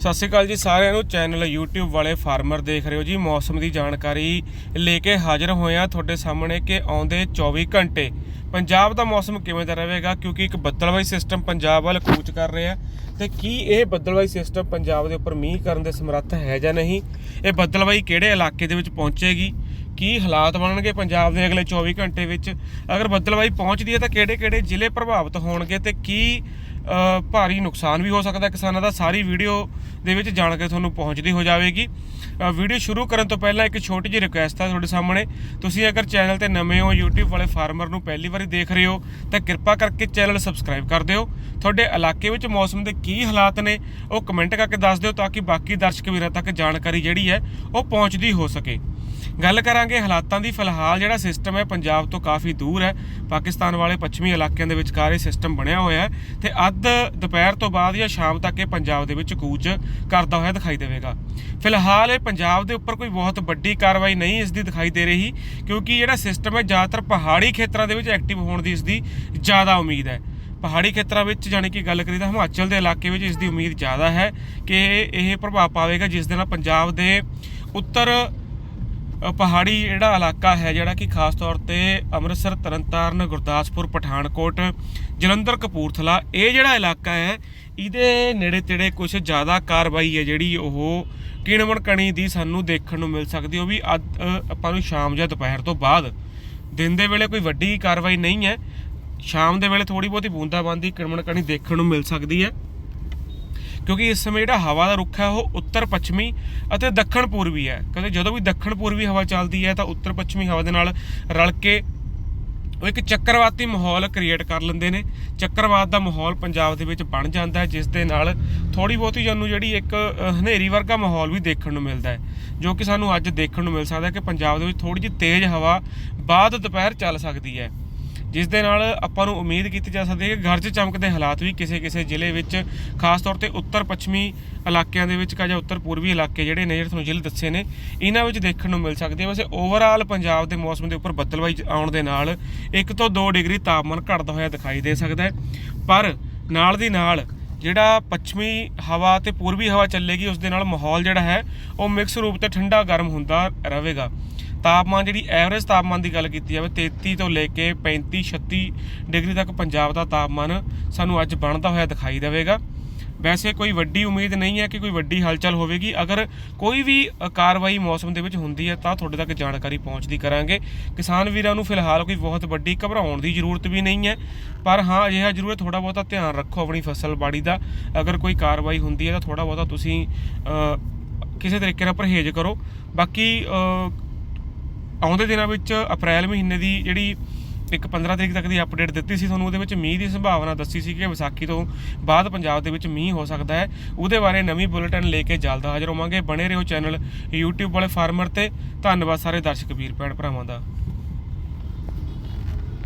ਸਤਿ ਸ਼੍ਰੀ ਅਕਾਲ ਜੀ ਸਾਰਿਆਂ ਨੂੰ। ਚੈਨਲ YouTube ਵਾਲੇ ਫਾਰਮਰ ਦੇਖ ਰਹੇ ਹੋ ਜੀ। ਮੌਸਮ ਦੀ ਜਾਣਕਾਰੀ ਲੈ ਕੇ ਹਾਜ਼ਰ ਹੋਏ ਆ ਤੁਹਾਡੇ ਸਾਹਮਣੇ ਕਿ ਆਉਂਦੇ 24 ਘੰਟੇ ਪੰਜਾਬ ਦਾ ਮੌਸਮ ਕਿਵੇਂ ਦਾ ਰਹੇਗਾ? ਕਿਉਂਕਿ ਇੱਕ ਬੱਦਲਵਾਈ ਸਿਸਟਮ ਪੰਜਾਬ ਵੱਲ ਕੂਚ ਕਰ ਰਿਹਾ ਤੇ ਕੀ ਇਹ ਬੱਦਲਵਾਈ ਸਿਸਟਮ ਪੰਜਾਬ ਦੇ ਉੱਪਰ ਮੀਂਹ ਕਰਨ ਦੇ ਸਮਰੱਥ ਹੈ ਜਾਂ ਨਹੀਂ? ਇਹ ਬੱਦਲਵਾਈ ਕਿਹੜੇ ਇਲਾਕੇ ਦੇ ਵਿੱਚ ਪਹੁੰਚੇਗੀ? ਕੀ ਹਾਲਾਤ ਬਣਨਗੇ ਪੰਜਾਬ ਦੇ ਅਗਲੇ 24 ਘੰਟੇ ਵਿੱਚ? ਅਗਰ ਬੱਦਲਵਾਈ ਪਹੁੰਚਦੀ ਹੈ ਤਾਂ ਕਿਹੜੇ-ਕਿਹੜੇ ਜ਼ਿਲ੍ਹੇ ਪ੍ਰਭਾਵਿਤ ਹੋਣਗੇ ਤੇ ਕੀ ਭਾਰੀ ਨੁਕਸਾਨ ਵੀ ਹੋ ਸਕਦਾ ਕਿਸਾਨਾਂ ਦਾ ਸਾਰੀ ਵੀਡੀਓ ਦੇ ਵਿੱਚ ਜਾਣਕਾਰੀ ਤੁਹਾਨੂੰ ਪਹੁੰਚਦੀ ਹੋ ਜਾਵੇਗੀ। ਵੀਡੀਓ ਸ਼ੁਰੂ ਕਰਨ ਤੋਂ ਪਹਿਲਾਂ ਇੱਕ ਛੋਟੀ ਜਿਹੀ ਰਿਕੁਐਸਟ ਆ ਤੁਹਾਡੇ ਸਾਹਮਣੇ। ਤੁਸੀਂ ਅਗਰ ਚੈਨਲ ਤੇ ਨਵੇਂ ਹੋ, YouTube ਵਾਲੇ ਫਾਰਮਰ ਨੂੰ ਪਹਿਲੀ ਵਾਰੀ ਦੇਖ ਰਹੇ ਹੋ, ਤਾਂ ਕਿਰਪਾ ਕਰਕੇ ਚੈਨਲ ਸਬਸਕ੍ਰਾਈਬ ਕਰ ਦਿਓ। ਤੁਹਾਡੇ ਇਲਾਕੇ ਵਿੱਚ ਮੌਸਮ ਦੇ ਕੀ ਹਾਲਾਤ ਨੇ, ਉਹ ਕਮੈਂਟ ਕਰਕੇ ਦੱਸ ਦਿਓ ਤਾਂ ਕਿ ਬਾਕੀ ਦਰਸ਼ਕ ਵੀਰਾਂ ਤੱਕ ਜਾਣਕਾਰੀ ਜਿਹੜੀ ਹੈ, ਉਹ ਪਹੁੰਚਦੀ ਹੋ ਸਕੇ। ਗੱਲ ਕਰਾਂਗੇ ਹਾਲਾਤਾਂ ਦੀ, ਫਿਲਹਾਲ ਜਿਹੜਾ ਸਿਸਟਮ ਹੈ ਪੰਜਾਬ ਤੋਂ ਕਾਫੀ ਦੂਰ ਹੈ। ਪਾਕਿਸਤਾਨ ਵਾਲੇ ਪੱਛਮੀ ਇਲਾਕਿਆਂ ਦੇ ਵਿਚਕਾਰ ਇਹ ਸਿਸਟਮ ਬਣਿਆ ਹੋਇਆ ਹੈ ਤੇ ਅੱਧ ਦੁਪਹਿਰ ਤੋਂ ਬਾਅਦ ਜਾਂ ਸ਼ਾਮ ਤੱਕ ਇਹ ਪੰਜਾਬ ਦੇ ਵਿੱਚ ਕੂਚ ਕਰਦਾ ਹੋਇਆ ਦਿਖਾਈ ਦੇਵੇਗਾ। ਫਿਲਹਾਲ ਇਹ ਪੰਜਾਬ ਦੇ ਉੱਪਰ ਕੋਈ ਬਹੁਤ ਵੱਡੀ ਕਾਰਵਾਈ ਨਹੀਂ ਇਸ ਦੀ ਦਿਖਾਈ ਦੇ ਰਹੀ, ਕਿਉਂਕਿ ਜਿਹੜਾ ਸਿਸਟਮ ਹੈ ਜ਼ਿਆਦਾਤਰ ਪਹਾੜੀ ਖੇਤਰਾਂ ਦੇ ਵਿੱਚ ਐਕਟਿਵ ਹੋਣ ਦੀ ਇਸ ਦੀ ਜ਼ਿਆਦਾ ਉਮੀਦ ਹੈ। ਪਹਾੜੀ ਖੇਤਰਾਂ ਵਿੱਚ ਜਾਣੀ ਕਿ ਗੱਲ ਕਰੀ ਤਾਂ ਹਿਮਾਚਲ ਦੇ ਇਲਾਕੇ ਵਿੱਚ ਇਸ ਦੀ ਉਮੀਦ ਜ਼ਿਆਦਾ ਹੈ ਕਿ ਇਹ ਪ੍ਰਭਾਵ ਪਾਵੇਗਾ, ਜਿਸ ਦੇ ਨਾਲ ਪੰਜਾਬ ਦੇ ਉੱਤਰ ਪਹਾੜੀ ਜਿਹੜਾ ਇਲਾਕਾ ਹੈ, ਜਿਹੜਾ ਕਿ ਖਾਸ ਤੌਰ ਤੇ ਅੰਮ੍ਰਿਤਸਰ, ਤਰਨਤਾਰਨ, ਗੁਰਦਾਸਪੁਰ, ਪਠਾਨਕੋਟ, ਜਲੰਧਰ, ਕਪੂਰਥਲਾ, ਇਹ ਜਿਹੜਾ ਇਲਾਕਾ ਹੈ, ਇਹਦੇ ਨੇੜੇ ਤੇੜੇ ਕੁਝ ਜ਼ਿਆਦਾ ਕਾਰਵਾਈ ਹੈ ਜਿਹੜੀ ਉਹ ਕਿਣਮਣ ਕਣੀ ਦੀ ਸਾਨੂੰ ਦੇਖਣ ਨੂੰ ਮਿਲ ਸਕਦੀ ਉਹ ਵੀ ਅੱਧ- ਆਪਾਂ ਨੂੰ ਸ਼ਾਮ ਜਾਂ ਦੁਪਹਿਰ ਤੋਂ ਬਾਅਦ। ਦਿਨ ਦੇ ਵੇਲੇ ਕੋਈ ਵੱਡੀ ਕਾਰਵਾਈ ਨਹੀਂ ਹੈ। ਸ਼ਾਮ ਦੇ ਵੇਲੇ ਥੋੜੀ ਬਹੁਤੀ ਬੂੰਦਾਬਾਂਦੀ ਕਿਣਮਣ ਕਣੀ ਦੇਖਣ ਨੂੰ ਮਿਲ ਸਕਦੀ ਹੈ। ਕਿਉਂਕਿ ਇਸ ਸਮੇਂ ਜਿਹੜਾ ਹਵਾ ਦਾ ਰੁੱਖ ਹੈ ਉਹ ਉੱਤਰ ਪੱਛਮੀ ਅਤੇ ਦੱਖਣ ਪੂਰਬੀ ਹੈ। ਕਹਿੰਦੇ ਜਦੋਂ ਵੀ ਦੱਖਣ ਪੂਰਬੀ ਹਵਾ ਚੱਲਦੀ ਹੈ ਤਾਂ ਉੱਤਰ ਪੱਛਮੀ ਹਵਾ ਦੇ ਨਾਲ ਰਲ ਕੇ ਉਹ ਇੱਕ ਚੱਕਰਵਾਤੀ ਮਾਹੌਲ ਕ੍ਰੀਏਟ ਕਰ ਲੈਂਦੇ ਨੇ। ਚੱਕਰਵਾਤ ਦਾ ਮਾਹੌਲ ਪੰਜਾਬ ਦੇ ਵਿੱਚ ਬਣ ਜਾਂਦਾ ਹੈ, ਜਿਸ ਦੇ ਨਾਲ ਥੋੜੀ ਬਹੁਤੀ ਸਾਨੂੰ ਜਿਹੜੀ ਇੱਕ ਹਨੇਰੀ ਵਰਗਾ ਮਾਹੌਲ ਵੀ ਦੇਖਣ ਨੂੰ ਮਿਲਦਾ ਹੈ, ਜੋ ਕਿ ਸਾਨੂੰ ਅੱਜ ਦੇਖਣ ਨੂੰ ਮਿਲ ਸਕਦਾ ਹੈ ਕਿ ਪੰਜਾਬ ਦੇ ਵਿੱਚ ਥੋੜੀ ਜਿਹੀ ਤੇਜ਼ ਹਵਾ ਬਾਅਦ ਦੁਪਹਿਰ ਚੱਲ ਸਕਦੀ ਹੈ। ਜਿਸ ਦੇ ਨਾਲ ਆਪਾਂ ਨੂੰ ਉਮੀਦ ਕੀਤੀ ਜਾ ਸਕਦੀ ਹੈ ਕਿ ਗਰਜ ਚਮਕਦੇ ਹਾਲਾਤ ਵੀ ਕਿਸੇ ਕਿਸੇ ਜ਼ਿਲ੍ਹੇ ਵਿੱਚ, ਖਾਸ ਤੌਰ ਤੇ ਉੱਤਰ ਪੱਛਮੀ ਇਲਾਕਿਆਂ ਦੇ ਵਿੱਚ ਕਾ ਜਾਂ ਉੱਤਰ ਪੂਰਬੀ ਇਲਾਕੇ ਜਿਹੜੇ ਨੇ, ਜਿਹੜੇ ਤੁਹਾਨੂੰ ਜ਼ਿਲ੍ਹੇ ਦੱਸੇ ਨੇ, ਇਹਨਾਂ ਵਿੱਚ ਦੇਖਣ ਨੂੰ ਮਿਲ ਸਕਦੇ ਆ ਵੈਸੇ ਓਵਰਆਲ ਪੰਜਾਬ ਦੇ ਮੌਸਮ ਦੇ ਉੱਪਰ ਬੱਦਲਵਾਈ ਆਉਣ ਦੇ ਨਾਲ 1 ਤੋਂ 2 ਡਿਗਰੀ ਤਾਪਮਾਨ ਘਟਦਾ ਹੋਇਆ ਦਿਖਾਈ ਦੇ ਸਕਦਾ ਹੈ। ਪਰ ਨਾਲ ਦੀ ਨਾਲ ਜਿਹੜਾ ਪੱਛਮੀ ਹਵਾ ਤੇ ਪੂਰਬੀ ਹਵਾ ਚੱਲੇਗੀ, ਉਸ ਦੇ ਨਾਲ ਮਾਹੌਲ ਜਿਹੜਾ ਹੈ, ਉਹ ਮਿਕਸ ਰੂਪ ਤੇ ਠੰਡਾ ਗਰਮ ਹੁੰਦਾ ਰਹੇਗਾ। ਤਾਪਮਾਨ ਜਿਹੜੀ ਐਵਰੇਜ ਤਾਪਮਾਨ ਦੀ ਗੱਲ ਕੀਤੀ ਜਾਵੇ 33 ਤੋਂ ਲੈ ਕੇ 35 36 ਡਿਗਰੀ ਤੱਕ ਪੰਜਾਬ ਦਾ ਤਾਪਮਾਨ ਸਾਨੂੰ ਅੱਜ ਬਣਦਾ ਹੋਇਆ ਦਿਖਾਈ ਦੇਵੇਗਾ। ਵੈਸੇ ਕੋਈ ਵੱਡੀ ਉਮੀਦ ਨਹੀਂ ਹੈ ਕਿ ਕੋਈ ਵੱਡੀ ਹਲਚਲ ਹੋਵੇਗੀ। ਅਗਰ ਕੋਈ ਵੀ ਕਾਰਵਾਈ ਮੌਸਮ ਦੇ ਵਿੱਚ ਹੁੰਦੀ ਹੈ, ਤਾਂ ਤੁਹਾਡੇ ਤੱਕ ਜਾਣਕਾਰੀ ਪਹੁੰਚਦੀ ਕਰਾਂਗੇ। ਕਿਸਾਨ ਵੀਰਾਂ ਨੂੰ ਫਿਲਹਾਲ ਕੋਈ ਬਹੁਤ ਵੱਡੀ ਘਬਰਾਉਣ ਦੀ ਜ਼ਰੂਰਤ ਵੀ ਨਹੀਂ ਹੈ। ਪਰ ਹਾਂ, ਅਜਿਹਾ ਜ਼ਰੂਰ ਹੈ ਥੋੜਾ ਬਹੁਤਾ ਧਿਆਨ ਰੱਖੋ ਆਪਣੀ ਫਸਲ ਬਾੜੀ ਦਾ। ਅਗਰ ਕੋਈ ਕਾਰਵਾਈ ਹੁੰਦੀ ਹੈ, ਤਾਂ ਥੋੜਾ ਬਹੁਤਾ ਤੁਸੀਂ ਕਿਸੇ ਤਰੀਕੇ ਨਾਲ ਪਰਹੇਜ਼ ਕਰੋ। ਬਾਕੀ ਆਉਂਦੇ ਦਿਨਾਂ ਵਿੱਚ ਅਪ੍ਰੈਲ ਮਹੀਨੇ ਦੀ ਜਿਹੜੀ ਇੱਕ 15 ਤਰੀਕ ਤੱਕ ਦੀ ਅਪਡੇਟ ਦਿੱਤੀ ਸੀ, ਤੁਹਾਨੂੰ ਉਹਦੇ ਵਿੱਚ ਮੀਂਹ ਦੀ ਸੰਭਾਵਨਾ ਦੱਸੀ ਸੀ ਕਿ ਵਿਸਾਖੀ ਤੋਂ ਬਾਅਦ ਪੰਜਾਬ ਦੇ ਵਿੱਚ ਮੀਂਹ ਹੋ ਸਕਦਾ ਹੈ। ਉਹਦੇ ਬਾਰੇ ਨਵੀਂ ਬੁਲੇਟਿਨ ਲੈ ਕੇ ਜਲਦ ਹਾਜ਼ਰ ਹੋਵਾਂਗੇ। ਬਣੇ ਰਹੋ ਚੈਨਲ YouTube ਵਾਲੇ ਫਾਰਮਰ ਤੇ। ਧੰਨਵਾਦ ਸਾਰੇ ਦਰਸ਼ਕ ਵੀਰ ਭੈਣ ਭਰਾਵਾਂ ਦਾ।